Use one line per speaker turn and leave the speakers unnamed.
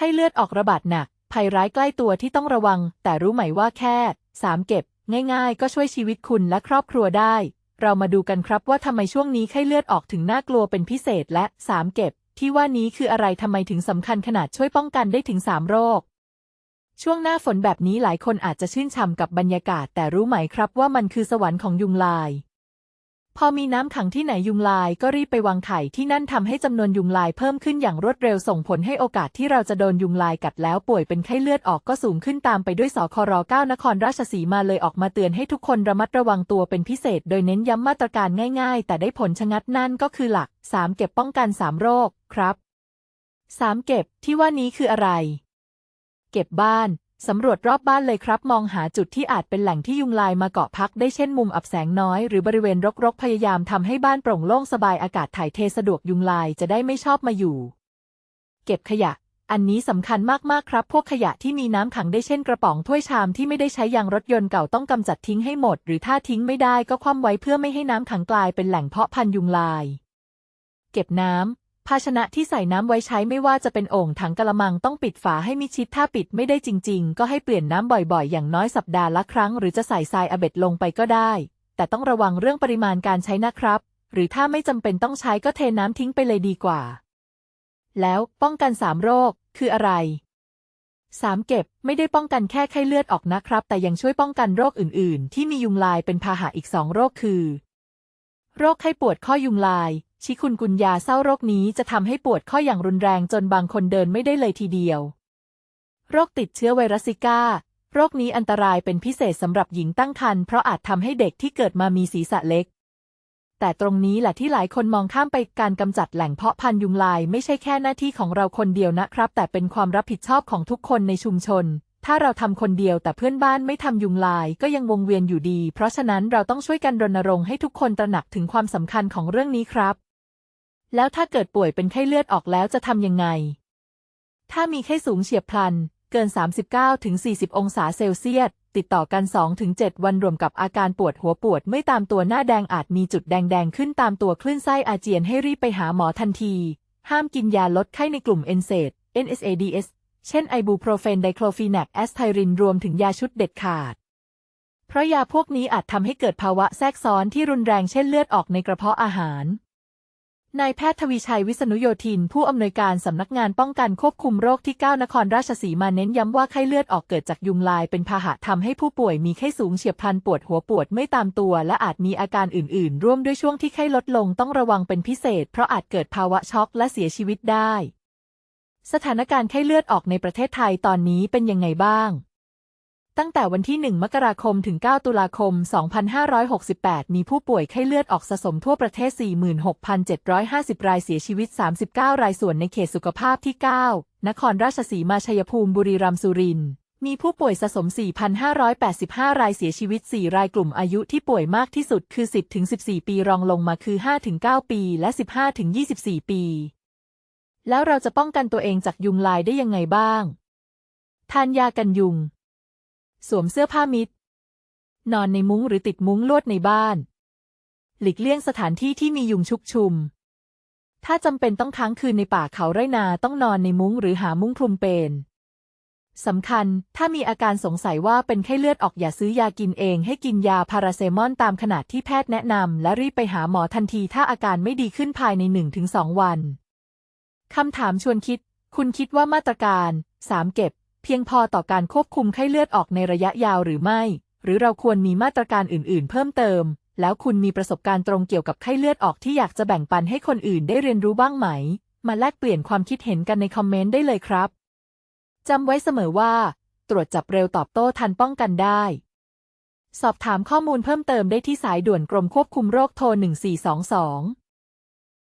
ไข้เลือดออกระบาดหนัก ภัยร้ายใกล้ตัวที่ต้องระวัง แต่รู้ไหมว่าแค่3เก็บ ง่ายๆ ก็ช่วยชีวิตคุณและครอบครัวได้ เรามาดูกันครับว่าทำไมช่วงนี้ไข้เลือดออกถึงน่ากลัวเป็นพิเศษและ3เก็บ ที่ว่านี้คืออะไรทำไมถึงสำคัญขนาดช่วยป้องกันได้ถึง3โรคช่วงหน้าฝนแบบนี้หลายคนอาจจะชื่นชมกับบรรยากาศ แต่รู้ไหมครับว่ามันคือสวรรค์ของยุงลาย พอมีน้ำขังที่ไหนยุงลายก็รีบไปวางไข่ที่นั่นทำให้จำนวนยุงลายเพิ่มขึ้นอย่างรวดเร็วส่งผลให้โอกาสที่เราจะโดนยุงลายกัดแล้วป่วยเป็นไข้เลือดออกก็สูงขึ้นตามไปด้วยสคร9นครราชสีมาเลยออกมาเตือนให้ทุกคนระมัดระวังตัวเป็นพิเศษ โดยเน้นย้ำมาตรการง่ายๆ แต่ได้ผลชะงัดนั่นก็คือหลัก 3 เก็บป้องกัน 3 โรคครับ 3 เก็บที่ว่านี้คืออะไร เก็บบ้าน สำรวจรอบบ้านเลยครับ มองหาจุดที่อาจเป็นแหล่งที่ยุงลายมาเกาะพักได้เช่นมุมอับแสงน้อย หรือบริเวณรกๆ พยายามทำให้บ้านโปร่งโล่งสบายอากาศถ่ายเทสะดวกยุงลายจะได้ไม่ชอบมาอยู่ เก็บขยะ อันนี้สำคัญมากๆครับ พวกขยะที่มีน้ำขังได้เช่นกระป๋องถ้วยชามที่ไม่ได้ใช้ยางรถยนต์เก่าต้องกำจัดทิ้งให้หมด หรือถ้าทิ้งไม่ได้ก็คว่ำไว้เพื่อไม่ให้น้ำขังกลายเป็นแหล่งเพาะพันธุ์ยุงลาย เก็บน้ำ ภาชนะที่ใส่น้ำไว้ใช้ไม่ว่าจะเป็นโอ่งถังกะละมังต้องปิดฝาให้มิชิดถ้าปิดไม่ได้จริง ๆ ก็ให้เปลี่ยนน้ำบ่อยๆ อย่างน้อยสัปดาห์ละครั้ง หรือจะใส่ทรายอเบ็ดลงไปก็ได้ แต่ต้องระวังเรื่องปริมาณการใช้นะครับ หรือถ้าไม่จำเป็นต้องใช้ก็เทน้ำทิ้งไปเลยดีกว่า แล้วป้องกันสามโรค คืออะไร 3. เก็บไม่ได้ป้องกันแค่ไข้เลือดออกนะครับ แต่ยังช่วยป้องกันโรคอื่น ๆ ที่มียุงลายเป็นพาหะอีกสองโรคคือ โรคไข้ปวดข้อยุงลาย ชิคุนกุนยาเศร้าโรคนี้จะทำให้ปวดข้ออย่างรุนแรงจนบางคนเดินไม่ได้เลยทีเดียว โรคติดเชื้อไวรัสซิก้า โรคนี้อันตรายเป็นพิเศษสำหรับหญิงตั้งครรภ์เพราะอาจทำให้เด็กที่เกิดมามีศีรษะเล็ก แต่ตรงนี้แหละที่หลายคนมองข้ามไปการกำจัดแหล่งเพาะพันธุ์ยุงลายไม่ใช่แค่หน้าที่ของเราคนเดียวนะครับ แต่เป็นความรับผิดชอบของทุกคนในชุมชนถ้าเราทำคนเดียวแต่เพื่อนบ้านไม่ทำยุงลายก็ยังวงเวียนอยู่ดี เพราะฉะนั้นเราต้องช่วยกันรณรงค์ให้ทุกคนตระหนักถึงความสำคัญของเรื่องนี้ครับ แล้วถ้าเกิดป่วยเป็นไข้เลือดออกแล้วจะทำยังไง ถ้ามีไข้สูงเฉียบพลัน เกิน 39-40 องศาเซลเซียส ติดต่อกัน 2-7 วันรวมกับอาการปวดหัวปวดไม่ตามตัวหน้าแดงอาจมีจุดแดงๆ ขึ้นตามตัวคลื่นไส้อาเจียนให้รีบไปหาหมอทันที ห้ามกินยาลดไข้ในกลุ่มเอนเซด NSAIDs เช่นไอบูโปรเฟนไดโคลฟีแนกแอสไทรินรวมถึงยาชุดเด็ดขาด เพราะยาพวกนี้อาจทำให้เกิดภาวะแทรกซ้อนที่รุนแรงเช่นเลือดออกในกระเพาะอาหาร นายแพทย์ทวีชัยวิษณุโยธิน ผู้อำนวยการสำนักงานป้องกันควบคุมโรคที่ 9 นครราชสีมาเน้นย้ำว่าไข้เลือดออกเกิดจากยุงลายเป็นพาหะทำให้ผู้ป่วยมีไข้สูงเฉียบพลันปวดหัวปวดไม่ตามตัว และอาจมีอาการอื่น ๆ ร่วมด้วยช่วงที่ไข้ลดลงต้องระวังเป็นพิเศษ เพราะอาจเกิดภาวะช็อกและเสียชีวิตได้ สถานการณ์ไข้เลือดออกในประเทศไทยตอนนี้เป็นยังไงบ้าง ตั้งแต่วันที่ 1 มกราคมถึง 9 ตุลาคม 2568 มีผู้ป่วยไข้เลือดออกสะสมทั่วประเทศ 46,750 รายเสียชีวิต 39 รายส่วนในเขตสุขภาพที่ 9 นครราชสีมาชัยภูมิบุรีรัมย์สุรินทร์มีผู้ป่วยสะสม 4,585 รายเสียชีวิต 4 รายกลุ่มอายุที่ป่วยมากที่สุดคือ 10-14 ปีรองลงมาคือ 5-9 ปีและ 15-24 ปี แล้วเราจะป้องกันตัวเองจากยุงลายได้ยังไงบ้าง ทานยากันยุง สวมเสื้อผ้ามิด นอนในมุ้งหรือติดมุ้งลวดในบ้าน หลีกเลี่ยงสถานที่ที่มียุงชุกชุม ถ้าจำเป็นต้องค้างคืนในป่าเขาไรนาต้องนอนในมุ้งหรือหามุ้งคลุมเป็นสำคัญ ถ้ามีอาการสงสัยว่าเป็นไข้เลือดออกอย่าซื้อยากินเอง ให้กินยาพาราเซมอนตามขนาดที่แพทย์แนะนำ และรีบไปหาหมอทันทีถ้าอาการไม่ดีขึ้นภายใน 1-2 วัน คำถามชวนคิด คุณคิดว่ามาตรการ 3 เก็บ เพียงพอต่อการควบคุมไข้เลือดออกในระยะยาวหรือไม่ หรือเราควรมีมาตรการอื่น ๆ เพิ่มเติม แล้วคุณมีประสบการณ์ตรงเกี่ยวกับไข้เลือดออกที่อยากจะแบ่งปันให้คนอื่นได้เรียนรู้บ้างไหม มาแลกเปลี่ยนความคิดเห็นกันในคอมเมนต์ได้เลยครับจำไว้เสมอว่า ตรวจจับเร็วตอบโต้ทันป้องกันได้ สอบถามข้อมูลเพิ่มเติมได้ที่สายด่วนกรมควบคุมโรคโทร 1422